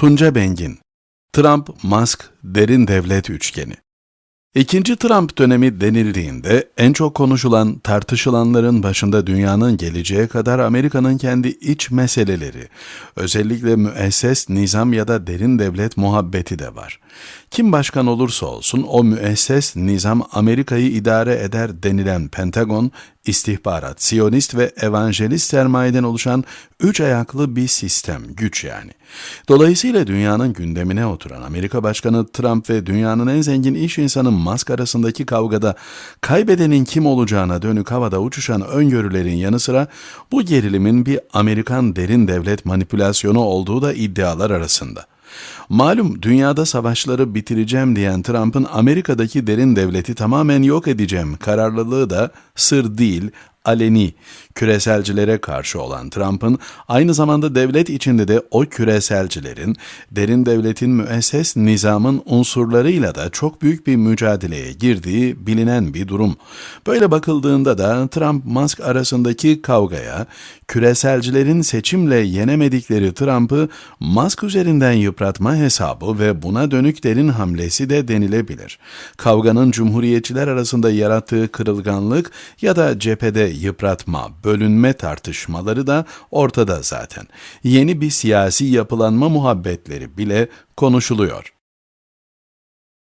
Tunca Bengin Trump-Musk derin devlet üçgeni İkinci Trump dönemi denildiğinde en çok konuşulan, tartışılanların başında dünyanın geleceğe kadar Amerika'nın kendi iç meseleleri, özellikle müesses nizam ya da derin devlet muhabbeti de var. Kim başkan olursa olsun o müesses nizam Amerika'yı idare eder denilen Pentagon, istihbarat, siyonist ve evangelist sermayeden oluşan üç ayaklı bir sistem, güç yani. Dolayısıyla dünyanın gündemine oturan Amerika Başkanı Trump ve dünyanın en zengin iş insanı Musk arasındaki kavgada kaybedenin kim olacağına dönük havada uçuşan öngörülerin yanı sıra bu gerilimin bir Amerikan derin devlet manipülasyonu olduğu da iddialar arasında. Malum dünyada savaşları bitireceğim diyen Trump'ın Amerika'daki derin devleti tamamen yok edeceğim kararlılığı da sır değil, aleni. Küreselcilere karşı olan Trump'ın aynı zamanda devlet içinde de o küreselcilerin, derin devletin müesses nizamın unsurlarıyla da çok büyük bir mücadeleye girdiği bilinen bir durum. Böyle bakıldığında da Trump-Musk arasındaki kavgaya, küreselcilerin seçimle yenemedikleri Trump'ı Musk üzerinden yıpratma hesabı ve buna dönük derin hamlesi de denilebilir. Kavganın cumhuriyetçiler arasında yarattığı kırılganlık ya da cephede yıpratma, bölünme tartışmaları da ortada zaten. Yeni bir siyasi yapılanma muhabbetleri bile konuşuluyor.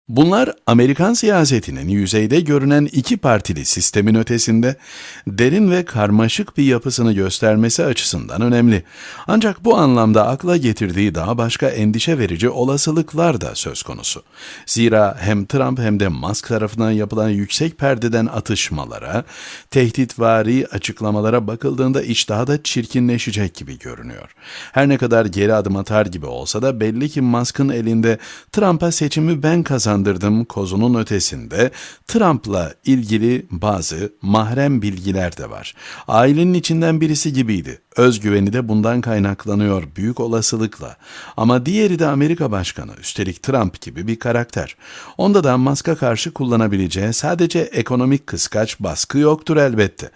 Bunlar Amerikan siyasetinin yüzeyde görünen iki partili sistemin ötesinde derin ve karmaşık bir yapısını göstermesi açısından önemli. Ancak bu anlamda akla getirdiği daha başka endişe verici olasılıklar da söz konusu. Zira hem Trump hem de Musk tarafından yapılan yüksek perdeden atışmalara, tehditvari açıklamalara bakıldığında iş daha da çirkinleşecek gibi görünüyor. Her ne kadar geri adım atar gibi olsa da belli ki Musk'ın elinde Trump'a seçimi ben kazandım kozunun ötesinde Trump'la ilgili bazı mahrem bilgiler de var. Ailenin içinden birisi gibiydi. Özgüveni de bundan kaynaklanıyor büyük olasılıkla. Ama diğeri de Amerika Başkanı, üstelik Trump gibi bir karakter. Onda da Musk'a karşı kullanabileceği sadece ekonomik kıskaç baskı yoktur elbette.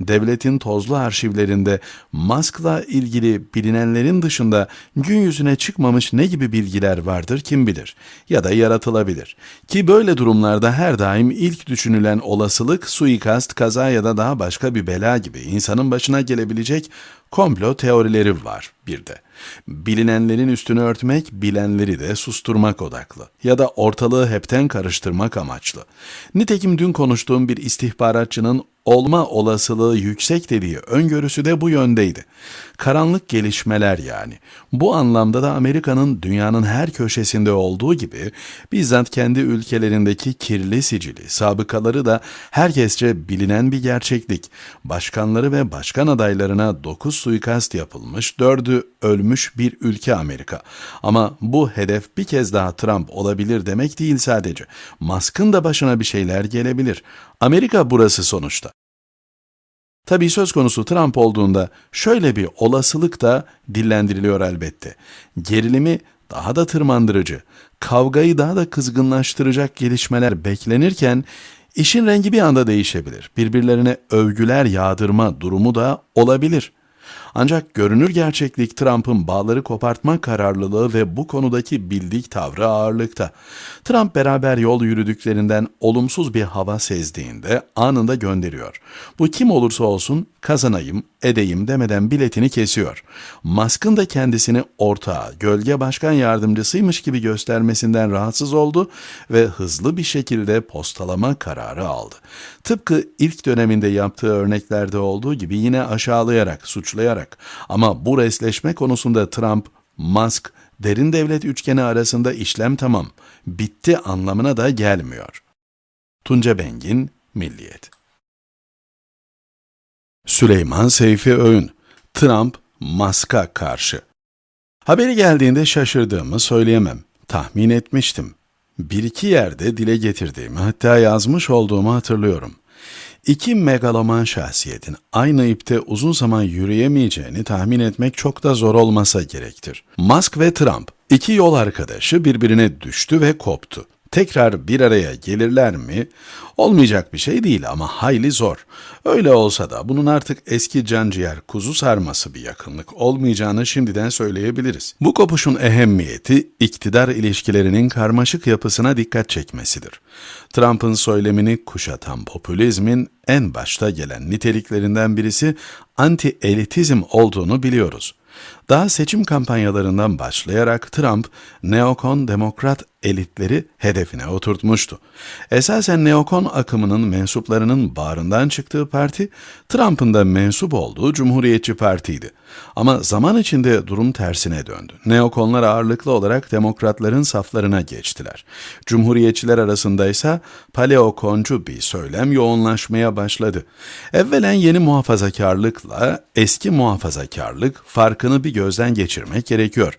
Devletin tozlu arşivlerinde Musk'la ilgili bilinenlerin dışında gün yüzüne çıkmamış ne gibi bilgiler vardır kim bilir ya da yaratılabilir. Ki böyle durumlarda her daim ilk düşünülen olasılık suikast, kaza ya da daha başka bir bela gibi insanın başına gelebilecek komplo teorileri var bir de. Bilinenlerin üstünü örtmek, bilenleri de susturmak odaklı ya da ortalığı hepten karıştırmak amaçlı. Nitekim dün konuştuğum bir istihbaratçının olma olasılığı yüksek dediği öngörüsü de bu yöndeydi. Karanlık gelişmeler yani. Bu anlamda da Amerika'nın dünyanın her köşesinde olduğu gibi bizzat kendi ülkelerindeki kirli sicili, sabıkaları da herkesçe bilinen bir gerçeklik. Başkanları ve başkan adaylarına 9 suikast yapılmış, 4'ü ölmüş bir ülke Amerika. Ama bu hedef bir kez daha Trump olabilir demek değil sadece. Musk'ın da başına bir şeyler gelebilir. Amerika burası sonuçta. Tabii söz konusu Trump olduğunda şöyle bir olasılık da dillendiriliyor elbette. Gerilimi daha da tırmandırıcı, kavgayı daha da kızgınlaştıracak gelişmeler beklenirken işin rengi bir anda değişebilir. Birbirlerine övgüler yağdırma durumu da olabilir. Ancak görünür gerçeklik Trump'ın bağları kopartma kararlılığı ve bu konudaki bildik tavrı ağırlıkta. Trump beraber yol yürüdüklerinden olumsuz bir hava sezdiğinde anında gönderiyor. Bu kim olursa olsun kazanayım, edeyim demeden biletini kesiyor. Musk'ın da kendisini ortağı, gölge başkan yardımcısıymış gibi göstermesinden rahatsız oldu ve hızlı bir şekilde postalama kararı aldı. Tıpkı ilk döneminde yaptığı örneklerde olduğu gibi yine aşağılayarak, suçlayarak ama bu resleşme konusunda Trump, Musk, derin devlet üçgeni arasında işlem tamam, bitti anlamına da gelmiyor. Tunca Bengin, Milliyet Süleyman Seyfi Öğün, Trump, Musk'a karşı. Haberi geldiğinde şaşırdığımı söyleyemem. Tahmin etmiştim. Bir iki yerde dile getirdiğimi hatta yazmış olduğumu hatırlıyorum. İki megaloman şahsiyetin aynı ipte uzun zaman yürüyemeyeceğini tahmin etmek çok da zor olmasa gerektir. Musk ve Trump, iki yol arkadaşı birbirine düştü ve koptu. Tekrar bir araya gelirler mi? Olmayacak bir şey değil ama hayli zor. Öyle olsa da bunun artık eski canciğer kuzu sarması bir yakınlık olmayacağını şimdiden söyleyebiliriz. Bu kopuşun ehemmiyeti iktidar ilişkilerinin karmaşık yapısına dikkat çekmesidir. Trump'ın söylemini kuşatan popülizmin en başta gelen niteliklerinden birisi anti-elitizm olduğunu biliyoruz. Daha seçim kampanyalarından başlayarak Trump, neokon demokrat elitleri hedefine oturtmuştu. Esasen neokon akımının mensuplarının bağrından çıktığı parti, Trump'ın da mensup olduğu Cumhuriyetçi Parti'ydi. Ama zaman içinde durum tersine döndü. Neokonlar ağırlıklı olarak demokratların saflarına geçtiler. Cumhuriyetçiler arasında ise paleokoncu bir söylem yoğunlaşmaya başladı. Evvelen yeni muhafazakarlıkla eski muhafazakarlık farkını bir gözden geçirmek gerekiyor.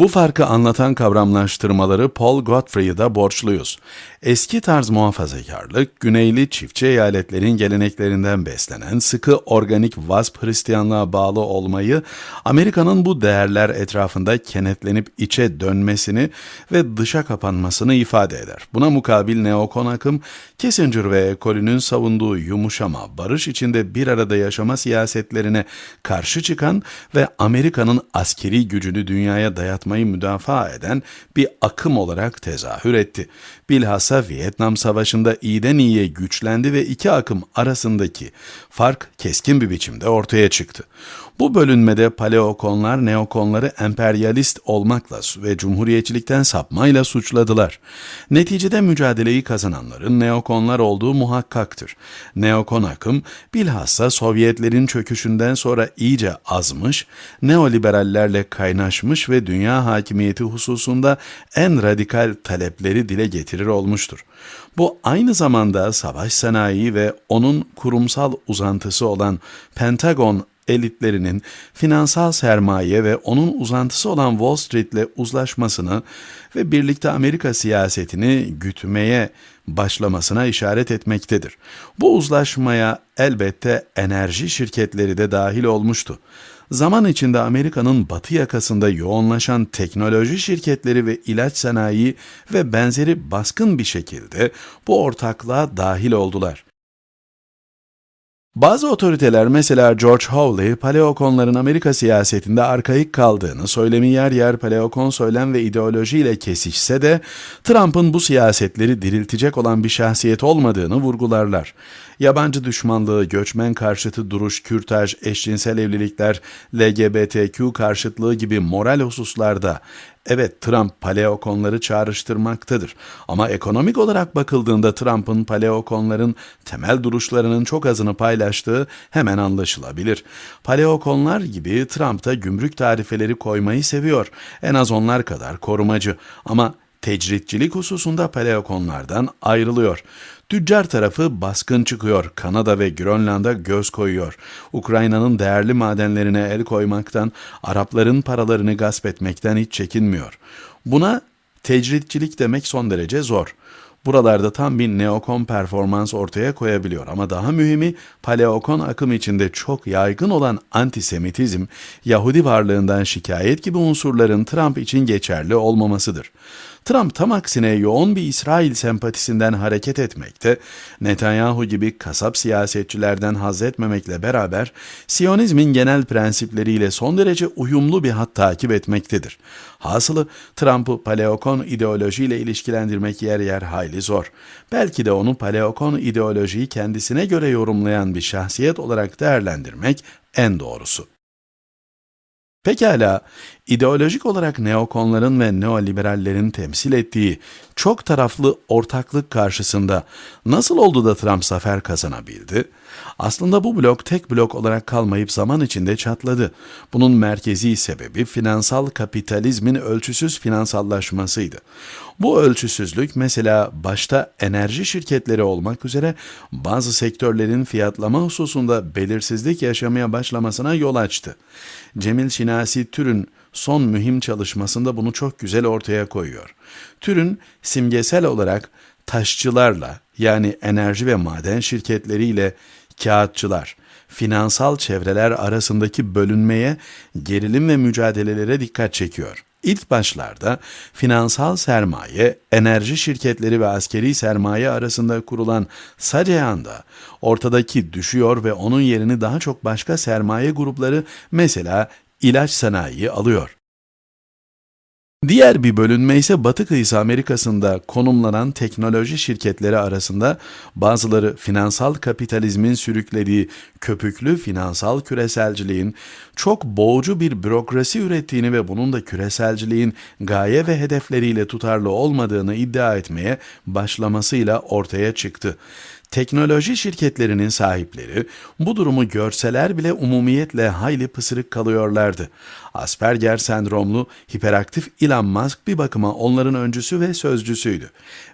Bu farkı anlatan kavramlaştırmaları Paul Gottfried'a borçluyuz. Eski tarz muhafazakarlık, güneyli çiftçi eyaletlerin geleneklerinden beslenen sıkı organik vasp Hristiyanlığa bağlı olmayı, Amerika'nın bu değerler etrafında kenetlenip içe dönmesini ve dışa kapanmasını ifade eder. Buna mukabil neokon akım, Kissinger ve ekolünün savunduğu yumuşama, barış içinde bir arada yaşama siyasetlerine karşı çıkan ve Amerika'nın askeri gücünü dünyaya dayatmayı müdafaa eden bir akım olarak tezahür etti. Bilhassa Vietnam Savaşı'nda iyiden iyiye güçlendi ve iki akım arasındaki fark keskin bir biçimde ortaya çıktı. Bu bölünmede paleokonlar neokonları emperyalist olmakla ve cumhuriyetçilikten sapmayla suçladılar. Neticede mücadeleyi kazananların neokonlar olduğu muhakkaktır. Neokon akım bilhassa Sovyetlerin çöküşünden sonra iyice azmış, neoliberallerle kaynaşmış ve dünya hakimiyeti hususunda en radikal talepleri dile getirir olmuştur. Bu aynı zamanda savaş sanayi ve onun kurumsal uzantısı olan Pentagon elitlerinin finansal sermaye ve onun uzantısı olan Wall Street'le uzlaşmasını ve birlikte Amerika siyasetini gütmeye başlamasına işaret etmektedir. Bu uzlaşmaya elbette enerji şirketleri de dahil olmuştu. Zaman içinde Amerika'nın batı yakasında yoğunlaşan teknoloji şirketleri ve ilaç sanayi ve benzeri baskın bir şekilde bu ortaklığa dahil oldular. Bazı otoriteler mesela George Hawley, paleokonların Amerika siyasetinde arkaik kaldığını, söylemi yer yer paleokon söylem ve ideolojiyle kesişse de Trump'ın bu siyasetleri diriltecek olan bir şahsiyet olmadığını vurgularlar. Yabancı düşmanlığı, göçmen karşıtı duruş, kürtaj, eşcinsel evlilikler, LGBTQ karşıtlığı gibi moral hususlarda Evet Trump paleokonları çağrıştırmaktadır. Ama ekonomik olarak bakıldığında Trump'ın paleokonların temel duruşlarının çok azını paylaştığı hemen anlaşılabilir. Paleokonlar gibi Trump da gümrük tarifeleri koymayı seviyor. En az onlar kadar korumacı. Ama tecritçilik hususunda paleokonlardan ayrılıyor. Tüccar tarafı baskın çıkıyor. Kanada ve Grönland'a göz koyuyor. Ukrayna'nın değerli madenlerine el koymaktan, Arapların paralarını gasp etmekten hiç çekinmiyor. Buna tecritçilik demek son derece zor. Buralarda tam bir neokon performans ortaya koyabiliyor ama daha mühimi paleokon akım içinde çok yaygın olan antisemitizm, Yahudi varlığından şikayet gibi unsurların Trump için geçerli olmamasıdır. Trump tam aksine yoğun bir İsrail sempatisinden hareket etmekte, Netanyahu gibi kasap siyasetçilerden haz etmemekle beraber Siyonizmin genel prensipleriyle son derece uyumlu bir hat takip etmektedir. Hasılı Trump'ı paleokon ideolojiyle ilişkilendirmek yer yer hayli zor. Belki de onu paleokon ideolojiyi kendisine göre yorumlayan bir şahsiyet olarak değerlendirmek en doğrusu. Pekala, ideolojik olarak neokonların ve neoliberallerin temsil ettiği çok taraflı ortaklık karşısında nasıl oldu da Trump zafer kazanabildi? Aslında bu blok tek blok olarak kalmayıp zaman içinde çatladı. Bunun merkezi sebebi finansal kapitalizmin ölçüsüz finansallaşmasıydı. Bu ölçüsüzlük mesela başta enerji şirketleri olmak üzere bazı sektörlerin fiyatlama hususunda belirsizlik yaşamaya başlamasına yol açtı. Cemil Şinasi Türün son mühim çalışmasında bunu çok güzel ortaya koyuyor. Türün simgesel olarak taşçılarla yani enerji ve maden şirketleriyle kağıtçılar, finansal çevreler arasındaki bölünmeye, gerilim ve mücadelelere dikkat çekiyor. İlk başlarda finansal sermaye, enerji şirketleri ve askeri sermaye arasında kurulan Sacehan'da ortadaki düşüyor ve onun yerini daha çok başka sermaye grupları mesela ilaç sanayi alıyor. Diğer bir bölünme ise Batı kıyısı Amerika'sında konumlanan teknoloji şirketleri arasında bazıları finansal kapitalizmin sürüklediği köpüklü finansal küreselciliğin çok boğucu bir bürokrasi ürettiğini ve bunun da küreselciliğin gaye ve hedefleriyle tutarlı olmadığını iddia etmeye başlamasıyla ortaya çıktı. Teknoloji şirketlerinin sahipleri bu durumu görseler bile umumiyetle hayli pısırık kalıyorlardı. Asperger sendromlu hiperaktif Elon Musk bir bakıma onların öncüsü ve sözcüsüydü.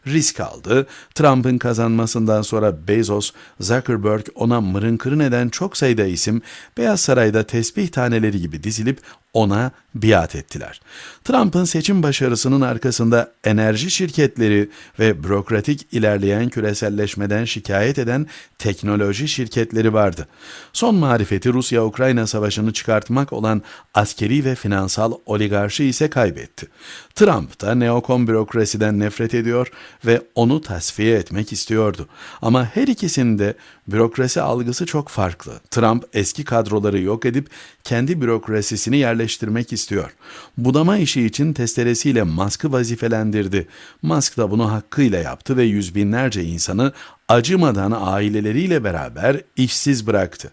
Risk aldı. Trump'ın kazanmasından sonra Bezos, Zuckerberg ona mırın kırın eden çok sayıda isim Beyaz Saray'da tesbih taneleri gibi dizilip ona biat ettiler. Trump'ın seçim başarısının arkasında enerji şirketleri ve bürokratik ilerleyen küreselleşmeden şikayet eden teknoloji şirketleri vardı. Son marifeti Rusya-Ukrayna savaşını çıkartmak olan askeri ve finansal oligarşi ise kaybetti. Trump da neokon bürokrasiden nefret ediyor ve onu tasfiye etmek istiyordu. Ama her ikisinde bürokrasi algısı çok farklı. Trump eski kadroları yok edip kendi bürokrasisini yerleştirmek istiyor. Budama işi için testeresiyle Musk'ı vazifelendirdi. Musk da bunu hakkıyla yaptı ve yüz binlerce insanı acımadan aileleriyle beraber işsiz bıraktı.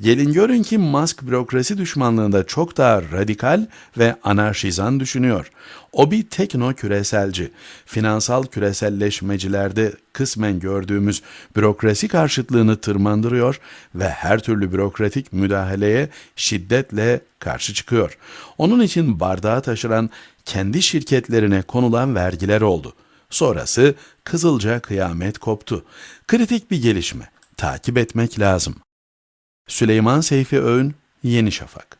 Gelin görün ki Musk bürokrasi düşmanlığında çok daha radikal ve anarşizan düşünüyor. O bir tekno küreselci. Finansal küreselleşmecilerde kısmen gördüğümüz bürokrasi karşıtlığını tırmandırıyor ve her türlü bürokratik müdahaleye şiddetle karşı çıkıyor. Onun için bardağı taşıran kendi şirketlerine konulan vergiler oldu. Sonrası Kızılca kıyamet koptu. Kritik bir gelişme. Takip etmek lazım. Süleyman Seyfi Öğün, Yeni Şafak